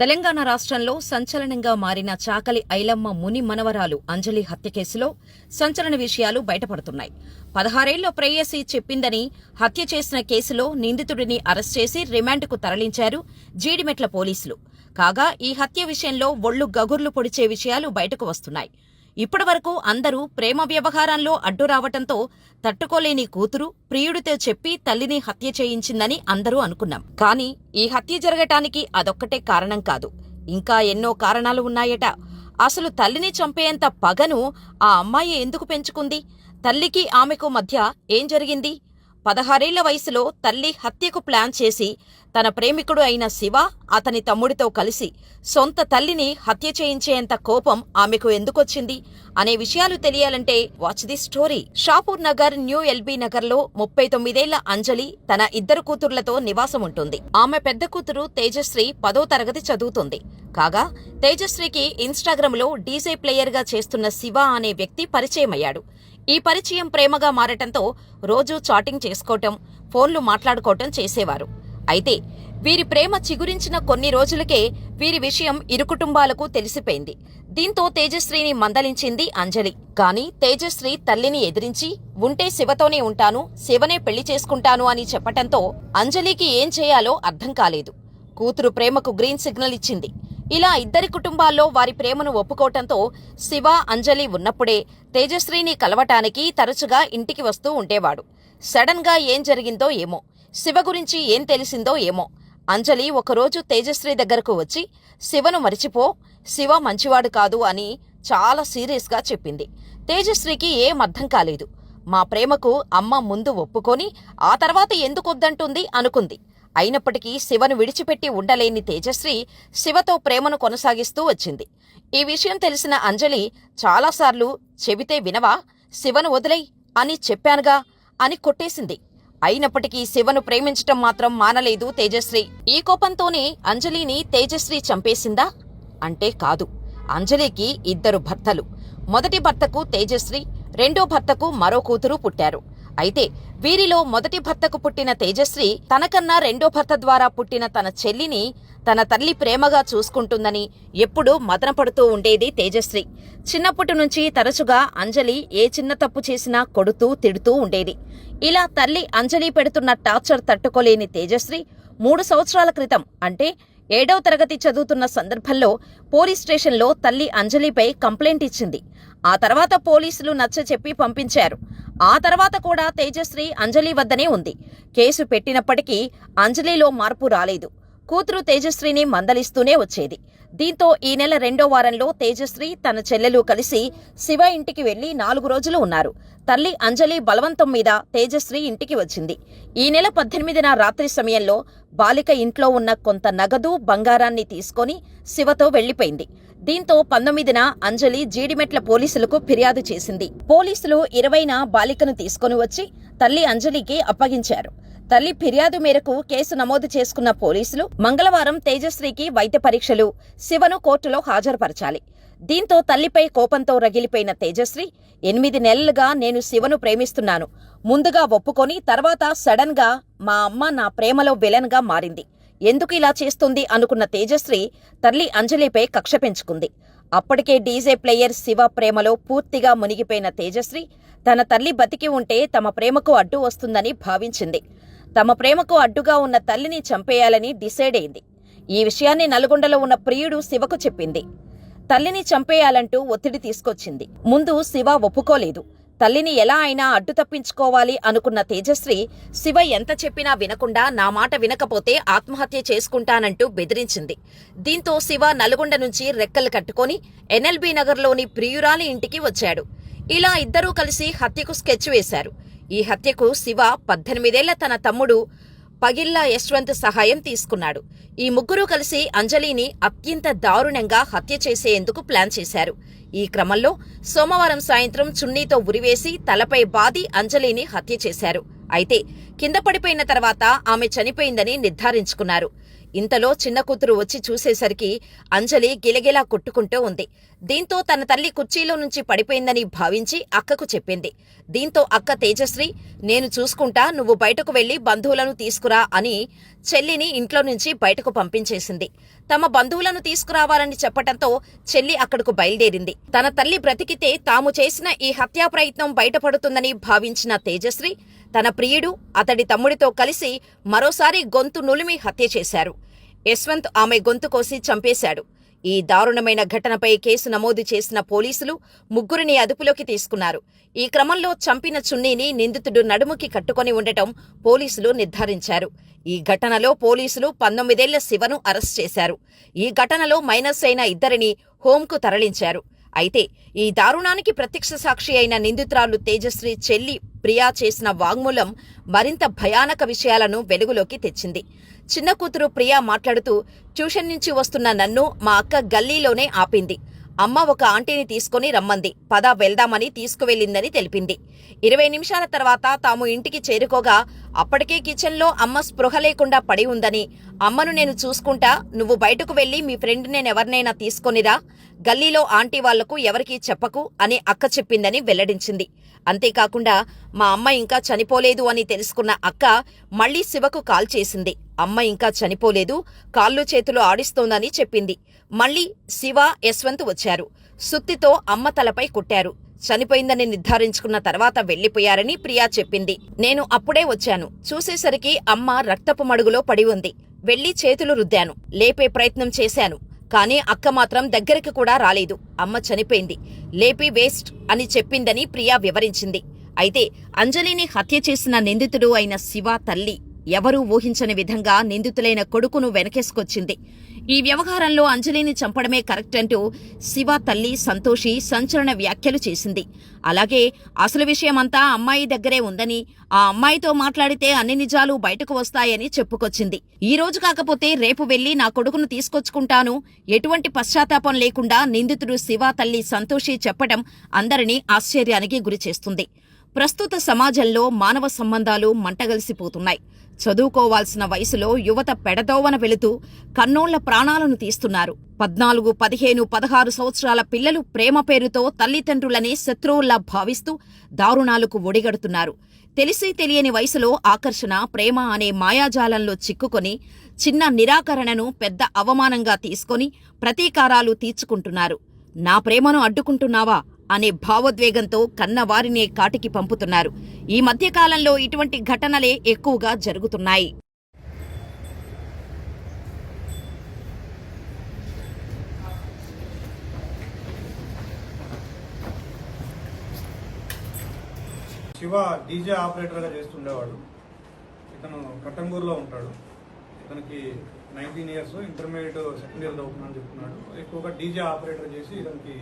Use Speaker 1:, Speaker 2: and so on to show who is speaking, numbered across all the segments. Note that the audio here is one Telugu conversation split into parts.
Speaker 1: తెలంగాణ రాష్ట్రంలో సంచలనంగా మారిన చాకలి ఐలమ్మ ముని మనవరాలు అంజలి హత్య కేసులో సంచలన విషయాలు బయటపడుతున్నాయి. పదహారేళ్ళ ప్రేయసి చెప్పిందని హత్య చేసిన కేసులో నిందితుడిని అరెస్ట్ చేసి రిమాండ్కు తరలించారు జీడిమెట్ల పోలీసులు. కాగా ఈ హత్య విషయంలో ఒళ్ళు గగుర్లు పొడిచే విషయాలు బయటకు వస్తున్నాయి. ఇప్పటివరకు అందరూ ప్రేమ వ్యవహారంలో అడ్డు రావటంతో తట్టుకోలేని కూతురు ప్రియుడితో చెప్పి తల్లిని హత్య చేయించిందని అందరూ అనుకున్నాం. కానీ ఈ హత్య జరగటానికి అదొక్కటే కారణం కాదు. ఇంకా ఎన్నో కారణాలు ఉన్నాయట. అసలు తల్లిని చంపేంత పగను ఆ అమ్మాయి ఎందుకు పెంచుకుంది? తల్లికి ఆమెకు మధ్య ఏం జరిగింది? పదహారేళ్ళ వయసులో తల్లి హత్యకు ప్లాన్ చేసి తన ప్రేమికుడు అయిన శివ అతని తమ్ముడితో కలిసి సొంత తల్లిని హత్య చేయించేంత కోపం ఆమెకు ఎందుకొచ్చింది అనే విషయాలు తెలియాలంటే watch the story. Shapur Nagar new LB నగర్లో ముప్పై తొమ్మిదేళ్ళ అంజలి తన ఇద్దరు కూతుర్లతో నివాసం ఉంటుంది. ఆమె పెద్ద కూతురు తేజశ్రీ పదో తరగతి చదువుతుంది. కాగా తేజశ్రీకి ఇన్స్టాగ్రామ్లో డీజే ప్లేయర్గా చేస్తున్న శివ అనే వ్యక్తి పరిచయమయ్యాడు. ఈ పరిచయం ప్రేమగా మారటంతో రోజూ చాటింగ్ చేసుకోవటం ఫోన్లు మాట్లాడుకోవటం చేసేవారు. అయితే వీరి ప్రేమ చిగురించిన కొన్ని రోజులకే వీరి విషయం ఇరు కుటుంబాలకు తెలిసిపోయింది. దీంతో తేజశ్రీని మందలించింది అంజలి. కాని తేజశ్రీ తల్లిని ఎదిరించి ఉంటే శివతోనే ఉంటాను శివనే పెళ్ళి చేసుకుంటాను అని చెప్పటంతో అంజలికి ఏం చేయాలో అర్థం కాలేదు. కూతురు ప్రేమకు గ్రీన్ సిగ్నల్ ఇచ్చింది. ఇలా ఇద్దరి కుటుంబాల్లో వారి ప్రేమను ఒప్పుకోవటంతో శివ అంజలి ఉన్నప్పుడే తేజశ్రీని కలవటానికి తరచుగా ఇంటికి వస్తూ ఉండేవాడు. సడన్గా ఏం జరిగిందో ఏమో శివ గురించి ఏం తెలిసిందో ఏమో. అంజలి ఒకరోజు తేజశ్రీ దగ్గరకు వచ్చి శివను మరిచిపో శివ మంచివాడు కాదు అని చాలా సీరియస్గా చెప్పింది. తేజశ్రీకి ఏం అర్థం కాలేదు. మా ప్రేమకు అమ్మ ముందు ఒప్పుకొని ఆ తర్వాత ఎందుకొద్దంటుంది? అనుకుంది. అయినప్పటికీ శివను విడిచిపెట్టి ఉండలేని తేజశ్రీ శివతో ప్రేమను కొనసాగిస్తూ వచ్చింది. ఈ విషయం తెలిసిన అంజలి చాలాసార్లు చెబితే వినవా? శివను వదిలై అని చెప్పానుగా అని కొట్టేసింది. అయినప్పటికీ శివను ప్రేమించటం మాత్రం మానలేదు తేజశ్రీ. ఈ కోపంతోనే అంజలిని తేజశ్రీ చంపేసిందా? అంటే కాదు. అంజలికి ఇద్దరు భర్తలు. మొదటి భర్తకు తేజశ్రీ రెండో భర్తకు మరో కూతురు పుట్టారు. అయితే వీరిలో మొదటి భర్తకు పుట్టిన తేజశ్రీ తనకన్నా రెండో భర్త ద్వారా పుట్టిన తన చెల్లిని తన తల్లి ప్రేమగా చూసుకుంటుందని ఎప్పుడూ మదనపడుతూ ఉండేది తేజశ్రీ. చిన్నప్పటి నుంచి తరచుగా అంజలి ఏ చిన్న తప్పు చేసినా కొడుతూ తిడుతూ ఉండేది. ఇలా తల్లి అంజలి పెడుతున్న టార్చర్ తట్టుకోలేని తేజశ్రీ మూడు సంవత్సరాల క్రితం అంటే ఏడవ తరగతి చదువుతున్న సందర్భంలో పోలీస్ స్టేషన్లో తల్లి అంజలిపై కంప్లైంట్ ఇచ్చింది. ఆ తర్వాత పోలీసులు నచ్చ చెప్పి పంపించారు. ఆ తర్వాత కూడా తేజశ్రీ అంజలి వద్దనే ఉంది. కేసు పెట్టినప్పటికీ అంజలిలో మార్పు రాలేదు. కూతురు తేజశ్రీని మందలిస్తూనే వచ్చేది. దీంతో ఈ నెల రెండో వారంలో తేజశ్రీ తన చెల్లెలు కలిసి శివ ఇంటికి వెళ్ళి నాలుగు రోజులు ఉన్నారు. తల్లి అంజలి బలవంతం మీద తేజశ్రీ ఇంటికి వచ్చింది. ఈ నెల పద్దెనిమిదిన రాత్రి సమయంలో బాలిక ఇంట్లో ఉన్న కొంత నగదు బంగారాన్ని తీసుకొని శివతో వెళ్ళిపోయింది దీంతో పంతొమ్మిదిన అంజలి జీడిమెట్ల పోలీసులకు ఫిర్యాదు చేసింది. పోలీసులు ఇరవైన బాలికను తీసుకొని వచ్చి తల్లి అంజలికి అప్పగించారు. తల్లి ఫిర్యాదు మేరకు కేసు నమోదు చేసుకున్న పోలీసులు మంగళవారం తేజశ్రీకి వైద్య పరీక్షలు శివను కోర్టులో హాజరుపరచాలి. దీంతో తల్లిపై కోపంతో రగిలిపోయిన తేజశ్రీ ఎనిమిది నెలలుగా నేను శివను ప్రేమిస్తున్నాను. ముందుగా ఒప్పుకొని తర్వాత సడన్గా మా అమ్మ నా ప్రేమలో విలన్గా మారింది. ఎందుకు ఇలా చేస్తుంది అనుకున్న తేజశ్రీ తల్లి అంజలిపై కక్ష పెంచుకుంది. అప్పటికే డీజే ప్లేయర్ శివ ప్రేమలో పూర్తిగా మునిగిపోయిన తేజశ్రీ తన తల్లి బతికి ఉంటే తమ ప్రేమకు అడ్డు వస్తుందని భావించింది. తమ ప్రేమకు అడ్డుగా ఉన్న తల్లిని చంపేయాలని డిసైడ్ అయింది. ఈ విషయాన్ని నల్గొండలో ఉన్న ప్రియుడు శివకు చెప్పింది. తల్లిని చంపేయాలంటూ ఒత్తిడి తీసుకొచ్చింది. ముందు శివ ఒప్పుకోలేదు. తల్లిని ఎలా అయినా అడ్డు తప్పించుకోవాలి అనుకున్న తేజశ్రీ శివ ఎంత చెప్పినా వినకుండా నా మాట వినకపోతే ఆత్మహత్య చేసుకుంటానంటూ బెదిరించింది. దీంతో శివ నల్గొండ నుంచి రెక్కలు కట్టుకొని ఎన్ఎల్బీ నగర్లోని ప్రియురాలి ఇంటికి వచ్చాడు. ఇలా ఇద్దరూ కలిసి హత్యకు స్కెచ్ వేశారు. ఈ హత్యకు శివ పద్దెనిమిదేళ్ళ తన తమ్ముడు పగిల్లా యశ్వంత్ సహాయం తీసుకున్నాడు. ఈ ముగ్గురూ కలిసి అంజలిని అత్యంత దారుణంగా హత్య చేసేందుకు ప్లాన్ చేశారు. ఈ క్రమంలో సోమవారం సాయంత్రం చున్నీతో ఉరివేసి తలపై బాది అంజలిని హత్య చేశారు. అయితే కింద పడిపోయిన తర్వాత ఆమె చనిపోయిందని నిర్ధారించుకున్నారు. ఇంతలో చిన్న కూతురు వచ్చి చూసేసరికి అంజలి గిలగిలా కొట్టుకుంటూ ఉంది. దీంతో తన తల్లి కుర్చీలో నుంచి పడిపోయిందని భావించి అక్కకు చెప్పింది. దీంతో అక్క తేజశ్రీ నేను చూసుకుంటా నువ్వు బయటకు వెళ్ళి బంధువులను తీసుకురా అని చెల్లిని ఇంట్లో నుంచి బయటకు పంపించేసింది. తమ బంధువులను తీసుకురావాలని చెప్పటంతో చెల్లి అక్కడకు బయలుదేరింది. తన తల్లి బ్రతికితే తాము చేసిన ఈ హత్యా ప్రయత్నం బయటపడుతుందని భావించిన తేజశ్రీ తన ప్రియుడు అతడి తమ్ముడితో కలిసి మరోసారి గొంతు నులిమి హత్య చేశారు. యశ్వంత్ ఆమె గొంతు కోసి చంపేశాడు. ఈ దారుణమైన ఘటనపై కేసు నమోదు చేసిన పోలీసులు ముగ్గురిని అదుపులోకి తీసుకున్నారు. ఈ క్రమంలో చంపిన చున్నీని నిందితుడు నడుముకి కట్టుకొని ఉండటం పోలీసులు నిర్ధారించారు. ఈ ఘటనలో పోలీసులు పంతొమ్మిదేళ్ళ శివను అరెస్ట్ చేశారు. ఈ ఘటనలో మైనస్ అయిన ఇద్దరిని హోంకు తరలించారు. అయితే ఈ దారుణానికి ప్రత్యక్ష సాక్షి అయిన నిందితురాలు తేజశ్రీ చెల్లి ప్రియా చేసిన వాంగ్మూలం మరింత భయానక విషయాలను వెలుగులోకి తెచ్చింది. చిన్న కూతురు ప్రియా మాట్లాడుతూ ట్యూషన్ నుంచి వస్తున్న నన్ను మా అక్క గల్లీలోనే ఆపింది. అమ్మ ఒక ఆంటీని తీసుకుని రమ్మంది. పద వెళ్దామని తీసుకువెళ్ళిందని తెలిపింది. ఇరవై నిమిషాల తర్వాత తాము ఇంటికి చేరుకోగా అప్పటికే కిచెన్లో అమ్మ స్పృహ లేకుండా పడి ఉందని అమ్మను నేను చూసుకుంటా నువ్వు బయటకు వెళ్ళి మీ ఫ్రెండ్ నేనెవరినైనా తీసుకొనిరా గల్లీలో ఆంటీ వాళ్ళకు ఎవరికీ చెప్పకు అని అక్క చెప్పిందని వెల్లడించింది. అంతేకాకుండా మా అమ్మ ఇంకా చనిపోలేదు అని తెలుసుకున్న అక్క మళ్ళీ శివకు కాల్ చేసింది. అమ్మ ఇంకా చనిపోలేదు కాళ్ళు చేతులు ఆడిస్తోందని చెప్పింది. మళ్ళీ శివ యశ్వంత్ వచ్చారు. సుత్తితో అమ్మ తలపై కుట్టారు. చనిపోయిందని నిర్ధారించుకున్న తర్వాత వెళ్ళిపోయారని ప్రియా చెప్పింది. నేను అప్పుడే వచ్చాను. చూసేసరికి అమ్మ రక్తపు మడుగులో పడి ఉంది. వెళ్ళి చేతులు రుద్దాను. లేపే ప్రయత్నం చేశాను. కానీ అక్క మాత్రం దగ్గరికి కూడా రాలేదు. అమ్మ చనిపోయింది. లేపి వేస్ట్ అని చెప్పిందని ప్రియా వివరించింది. అయితే అంజలిని హత్య చేసిన నిందితుడు అయిన శివ తల్లి ఎవరూ ఊహించని విధంగా నిందితులైన కొడుకును వెనకేసుకొచ్చింది. ఈ వ్యవహారంలో అంజలిని చంపడమే కరెక్ట్ అంటూ శివ తల్లి సంతోషి సంచలన వ్యాఖ్యలు చేసింది. అలాగే అసలు విషయమంతా అమ్మాయి దగ్గరే ఉందని ఆ అమ్మాయితో మాట్లాడితే అన్ని నిజాలు బయటకు వస్తాయని చెప్పుకొచ్చింది. ఈ రోజు కాకపోతే రేపు వెళ్ళి నా కొడుకును తీసుకొచ్చుకుంటాను. ఎటువంటి పశ్చాత్తాపం లేకుండా నిందితుడు శివ తల్లి సంతోషి చెప్పడం అందరినీ ఆశ్చర్యానికి గురిచేస్తుంది. ప్రస్తుత సమాజంలో మానవ సంబంధాలు మంటగలిసిపోతున్నాయి. చదువుకోవాల్సిన వయసులో యువత పెడదోవన వెళుతూ కన్నోళ్ళ ప్రాణాలను తీస్తున్నారు. పద్నాలుగు పదిహేను పదహారు సంవత్సరాల పిల్లలు ప్రేమ పేరుతో తల్లిదండ్రులనే శత్రువుల్లా భావిస్తూ దారుణాలకు ఒడిగడుతున్నారు. తెలిసి తెలియని వయసులో ఆకర్షణ ప్రేమ అనే మాయాజాలంలో చిక్కుకొని చిన్న నిరాకరణను పెద్ద అవమానంగా తీసుకొని ప్రతీకారాలు తీర్చుకుంటున్నారు. నా ప్రేమను అడ్డుకుంటున్నావా? అనే భావోద్వేగంతో కన్నవారినే కాటికి పంపుతున్నారు. ఈ మధ్యకాలంలో ఇటువంటి ఘటనలే ఎక్కువగా జరుగుతున్నాయి.
Speaker 2: శివ డీజే ఆపరేటర్గా చేస్తుండేవాడు. ఇతను కట్టంగూరులో ఉంటాడు. ఇతనికి nineteen years intermediate second year చదువుతున్నాను చెప్తున్నాడు. ఎక్కువగా డీజే ఆపరేటర్ చేసి ఇతనికి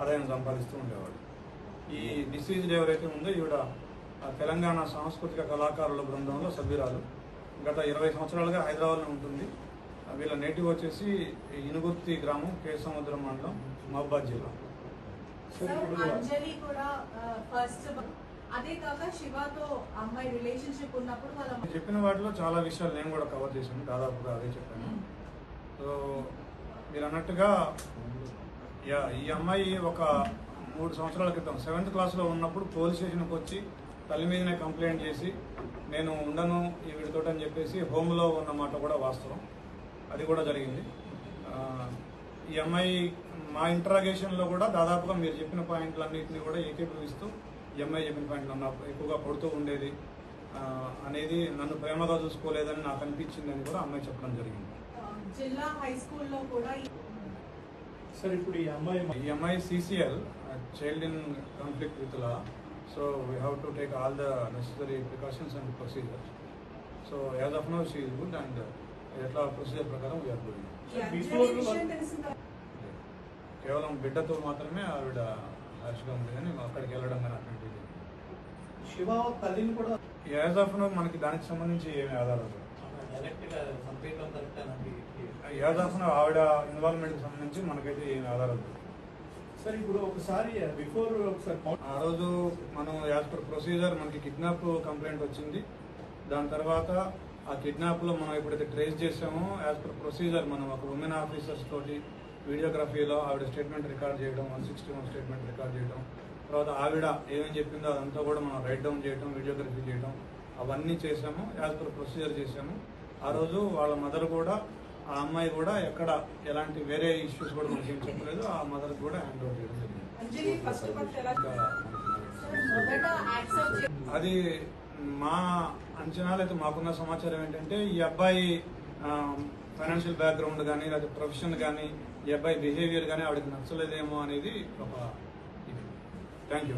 Speaker 2: ఆదాయం సంపాదిస్తూ ఉండేవాడు. ఈ డిసీజ్ ఎవరైతే ఉందో ఈవిడ తెలంగాణ సాంస్కృతిక కళాకారుల బృందంలో సభ్యురాలు. గత ఇరవై సంవత్సరాలుగా హైదరాబాద్లో ఉంటుంది. వీళ్ళ నేటివ్ వచ్చేసి ఇనుగుర్తి గ్రామం కే సముద్రం మండలం మహబాద్ జిల్లా. చెప్పిన వాటిలో చాలా విషయాలు నేను కూడా కవర్ చేశాను. దాదాపుగా అదే చెప్పాను. సో మీరు అన్నట్టుగా ఈ అమ్మాయి ఒక మూడు సంవత్సరాల క్రితం సెవెంత్ క్లాస్లో ఉన్నప్పుడు పోలీస్ స్టేషన్కి వచ్చి తల్లి మీదనే కంప్లైంట్ చేసి నేను ఉండను ఈ వీడితోటి అని చెప్పేసి హోమ్లో ఉన్న మాట కూడా వాస్తవం. అది కూడా జరిగింది. ఈ అమ్మాయి మా ఇంట్రాగేషన్లో కూడా దాదాపుగా మీరు చెప్పిన పాయింట్లన్నింటినీ కూడా ఏకీభవిస్తూ ఈ అమ్మాయి చెప్పిన పాయింట్లు ఎక్కువగా కొడుతూ ఉండేది. అనేది నన్ను ప్రేమగా చూసుకోలేదని నాకు అనిపించింది అని కూడా అమ్మాయి చెప్పడం జరిగింది.
Speaker 3: జిల్లా హై స్కూల్లో కూడా
Speaker 4: సార్ ఇప్పుడు ఈ అమ్మాయి
Speaker 2: ఈ అమ్మాయి CCL child in conflict with law so we have to take all the necessary precautions and procedures so as of now she good and ఎట్లా ప్రొసీజర్ ప్రకారం వీఆర్ డూయింగ్
Speaker 3: తర్వాత
Speaker 2: కేవలం బిడ్డతో మాత్రమే ఆవిడ హ్యాష్గా ఉంది కానీ అక్కడికి వెళ్ళడం కానీ అట్లాంటిది
Speaker 4: శివ తల్లిని కూడా
Speaker 2: యాజ్ ఆఫ్ నో మనకి దానికి సంబంధించి ఏమి ఆధారాలు లేవు.
Speaker 4: డైరెక్ట్గా చంపేయడం కరెక్ట్ అని
Speaker 2: యాజ్ ఆఫ్ నో ఆవిడ ఇన్వాల్వ్మెంట్కి సంబంధించి మనకైతే ఏమి ఆధారాలు లేవు.
Speaker 4: సార్ ఇప్పుడు ఒకసారి బిఫోర్ ఒకసారి కౌంట్
Speaker 2: ఆ రోజు మనం యాజ్ పర్ ప్రొసీజర్ మనకి కిడ్నాప్ కంప్లైంట్ వచ్చింది దాని తర్వాత ఆ కిడ్నాప్లో మనం ఎప్పుడైతే ట్రేస్ చేసామో యాజ్ పర్ ప్రొసీజర్ మనం ఒక ఉమెన్ ఆఫీసర్స్ తోటి వీడియోగ్రఫీలో ఆవిడ స్టేట్మెంట్ రికార్డ్ చేయడం one sixty one statement record చేయడం తర్వాత ఆవిడ ఏమేం చెప్పిందో అదంతా కూడా మనం రైట్ డౌన్ చేయడం వీడియోగ్రఫీ చేయడం అవన్నీ చేసాము యాజ్ పర్ ప్రొసీజర్ చేసాము ఆ రోజు వాళ్ళ మదర్ కూడా ఆ అమ్మాయి కూడా ఎక్కడ ఎలాంటి వేరే ఇష్యూస్ కూడా మనకి ఏం చెప్పలేదు ఆ మదర్ కూడా హ్యాండ్ ఓవర్ చేయడం జరిగింది.
Speaker 3: అంజలి ఫస్ట్ ఫస్ట్ ఎలా
Speaker 2: ఇంకా
Speaker 3: మొదట యాక్సెప్ట్
Speaker 2: అది మా అంచనాలు అయితే మాకున్న సమాచారం ఏంటంటే ఈ అబ్బాయి ఫైనాన్షియల్ బ్యాక్గ్రౌండ్ కానీ లేదా ప్రొఫెషన్ కానీ ఈ అబ్బాయి బిహేవియర్ కానీ ఆవిడకి నచ్చలేదేమో అనేది ఒక థ్యాంక్ యూ